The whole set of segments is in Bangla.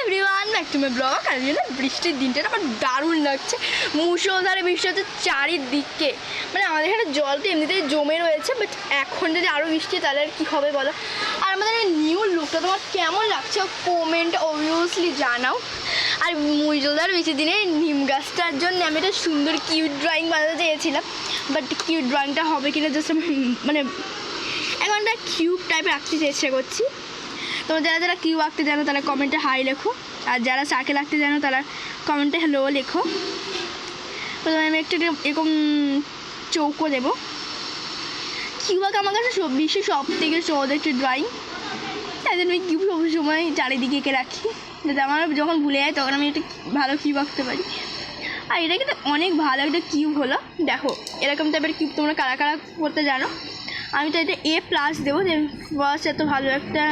Everyone back to my blog আর না বৃষ্টির দিনটা আমার দারুণ লাগছে। মুসলধারে বৃষ্টি হচ্ছে চারিদিকে। মানে আমাদের এখানে জল তো এমনিতেই জমে রয়েছে বাট এখন যদি আরও বৃষ্টি তাহলে আর কী হবে বলো? আর আমাদের নিউ লুকটা তোমার কেমন লাগছে? কমেন্ট অবভিয়াসলি জানাও। আর মুসলধার বেশি দিনে নিম গাছটার জন্য আমি একটা সুন্দর কিউট ড্রয়িং বানাতে চেয়েছিলাম বাট কিউট ড্রয়িংটা হবে কিনা জাস্ট মানে এখন একটা কিউব টাইপের আঁকতে চেষ্টা করছি। তোমরা যারা যারা কিউ আঁকতে জানো, তারা কমেন্টে হাই লেখো। আর যারা সার্কেল আঁকতে জানো, তারা কমেন্টে হ্যালো লেখো। প্রথমে আমি একটু এরকম চৌকো দেবো। কিউ আঁকা আমার কাছে সব বিশ্বের সব থেকে সহজ একটি ড্রয়িং তাই জন্য আমি কিউ সব সময় চারিদিকে এঁকে রাখি। যাতে আমার যখন ভুলে যায়, তখন আমি একটা ভালো কিউ আঁকতে পারি। আর এটা কিন্তু অনেক ভালো একটা কিউব হলো। দেখো, এরকম টাইপের কিউব তোমরা কারা কারা করতে জানো? আমি তো এটা এ প্লাস দেবো যে ফার্স্ট এত ভালো একটা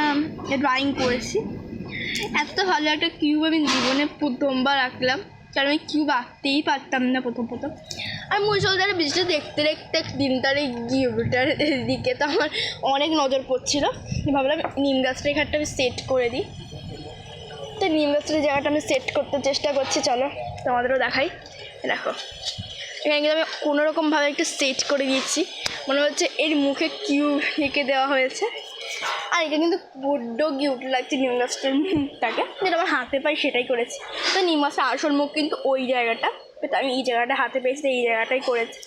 ড্রয়িং করেছি। এত ভালো একটা কিউব আমি জীবনে প্রথমবার আঁকলাম, কারণ আমি কিউব আঁকতেই পারতাম না প্রথম প্রথম। আর মুসলধারে বৃষ্টি দেখতে দেখতে দিন তার এই কিউবটার দিকে তো আমার অনেক নজর পড়ছিল। ভাবলাম নিম গাছটা এখানটা আমি সেট করে দিই। তো নিম গাছের জায়গাটা আমি সেট করতে চেষ্টা করছি, চলো তোমাদেরও দেখাই। দেখো। এখানে কিন্তু আমি কোনো রকমভাবে একটু সেট করে দিয়েছি। মনে হচ্ছে এর মুখে কিউ এঁকে দেওয়া হয়েছে। আর এটা কিন্তু বড্ড কিউট লাগছে নিম গাছটার মুখটাকে। যেটা আমার হাতে পাই সেটাই করেছি। তো নিম গাছটার আসল মুখ কিন্তু ওই জায়গাটা। তো আমি এই জায়গাটা হাতে পেয়েছি, এই জায়গাটাই করেছি।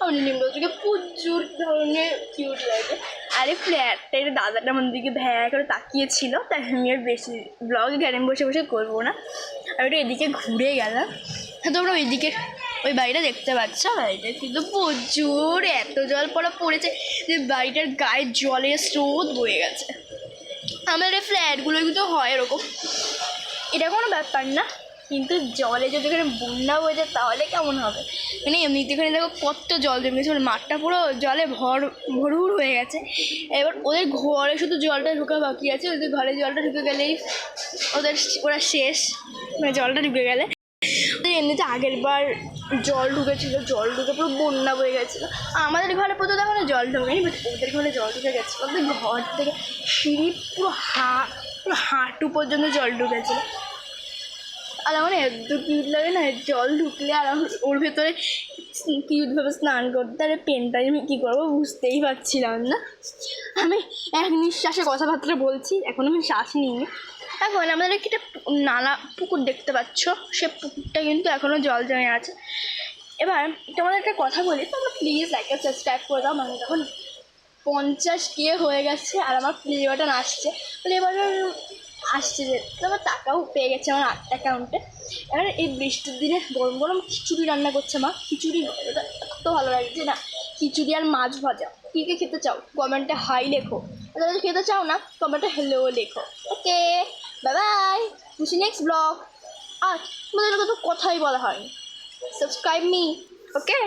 আমার নিম গাছটাকে প্রচুর ধরনের কিউট লাগে। আরে ফ্ল্যাটটা, এটা দাদাটা আমার দিকে ভ্যা করে তাকিয়েছিল। তাই আমি আর বেশি ব্লগ গ্যারেন বসে বসে করব না। আমি একটু এদিকে ঘুরে গেলাম। তোমরা ওইদিকে ওই বাড়িটা দেখতে পাচ্ছ? বাড়িটা কিন্তু প্রচুর, এত জল পড়া পড়েছে যে বাড়িটার গায়ে জলের স্রোত বয়ে গেছে। আমাদের ফ্ল্যাটগুলো কিন্তু হয় এরকম। এটা কোনো ব্যাপার না, কিন্তু জলে যদি এখানে বন্যা হয়ে যায় তাহলে কেমন হবে? মানে এমনিতে এখানে দেখো কত জল জমে গেছে মানে মাঠটা পুরো জলে ভর ভরুর হয়ে গেছে। এবার ওদের ঘরে শুধু জলটা ঢোকা বাকি আছে, ওদের ঘরে জলটা ঢুকে গেলেই ওদের, ওরা শেষ মানে জলটা ঢুকে গেলে। এমনিতে আগের বার জল ঢুকেছিল, জল ঢুকে পুরো বন্যা বয়ে গেছিল। আমাদের ঘরে প্রথমে এখনও জল ঢোকেনি বাট ওদের ঘরে জল ঢুকে গেছিল। ওদের ঘর থেকে সিঁড়ি পুরো হা, পুরো হাঁটু পর্যন্ত জল ঢুকেছিলো। আর আমার এত কিউট লাগে না, জল ঢুকলে আর ওর ভেতরে কিউটভাবে স্নান করতে, আর পেনটা আমি কী করব বুঝতেই পারছিলাম না। আমি এক নিঃশ্বাসে কথাবার্তা বলছি, এখন আমি শ্বাস নিইনি। এখন আমাদের একটা নালা, পুকুর দেখতে পাচ্ছ, সে পুকুরটা কিন্তু এখনও জল জমে আছে। এবার তোমাদের একটা কথা বলি তো তোমরা প্লিজ আর সাবস্ক্রাইব করে দাও মানে তখন পঞ্চাশ কে হয়ে গেছে, আর আমার বাটন আসছে প্লে বাটন আসছে যে তো আমার টাকাও পেয়ে গেছে আমার অ্যাকাউন্টে এবার এই বৃষ্টির দিনে গরম গরম খিচুড়ি রান্না করছে মা। খিচুড়ি এত ভালো লাগছে না। খিচুড়ি আর মাছ ভাজা। কী কে খেতে চাও? কমেন্টে হাই লেখো। আর যারা খেতে চাও না? কমেন্টে হ্যালো লেখো। ওকে বাই বাই বুঝি নেক্সট ব্লগ আর তোমাদের কথাই বলা হয়নি। Subscribe me okay